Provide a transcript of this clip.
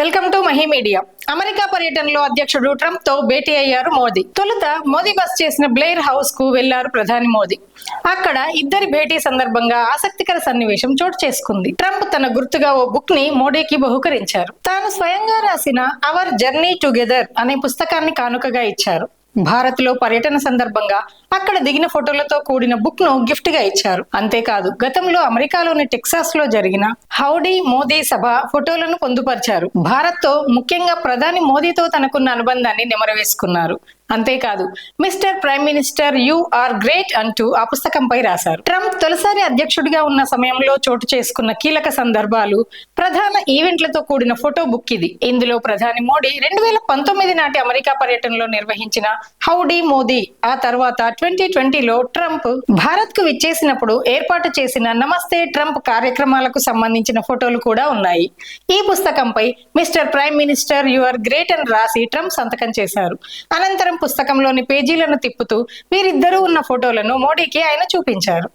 Welcome to Mahi media. America పర్యటనలో అధ్యక్షుడు ట్రంప్తో భేటీ అయ్యారు మోదీ. తొలుత మోదీ బస్ చేసిన బ్లెయిర్ హౌస్కు వెళ్ళారు ప్రధాని మోదీ. అక్కడ ఇద్దరి భేటీ సందర్భంగా ఆసక్తికర సన్నివేశం చోటు చేసుకుంది. ట్రంప్ తన గుర్తుగా ఓ బుక్ని మోడీకి బహుకరించారు. తాను స్వయంగా రాసిన అవర్ జర్నీ టుగెదర్ అనే పుస్తకాన్ని కానుకగా ఇచ్చారు. భారత్లో పర్యటన సందర్భంగా అక్కడ దిగిన ఫోటోలతో కూడిన బుక్ను గిఫ్ట్గా ఇచ్చారు. అంతేకాదు గతంలో అమెరికాలోని టెక్సాస్లో జరిగిన హౌడీ మోదీ సభ ఫోటోలను పొందుపరిచారు. భారత్తో ముఖ్యంగా ప్రధాని మోదీతో తనకున్న అనుబంధాన్ని నెమరవేసుకున్నారు. అంతేకాదు mister prime minister you are great అంటూ ఆ పుస్తకంపై రాశారు. ట్రంప్ తొలిసారి అధ్యక్షుడిగా ఉన్న సమయంలో చోటు చేసుకున్న కీలక సందర్భాలు ప్రధాన ఈవెంట్లతో కూడిన ఫోటో బుక్ ఇది. ఇందులో ప్రధాని మోడీ రెండు వేల పంతొమ్మిది నాటి అమెరికా పర్యటనలో నిర్వహించిన హౌడీ మోదీ ఆ తర్వాత ట్వంటీ ట్వంటీలో ట్రంప్ భారత్కు విచ్చేసినప్పుడు ఏర్పాటు చేసిన నమస్తే ట్రంప్ కార్యక్రమాలకు సంబంధించిన ఫోటోలు కూడా ఉన్నాయి. ఈ పుస్తకంపై mister prime minister you are great అని రాసి ట్రంప్ సంతకం చేశారు. అనంతరం పుస్తకంలోని పేజీలను తిప్పుతూ వీరిద్దరూ ఉన్న ఫోటోలను మోడీకి ఆయన చూపించారు.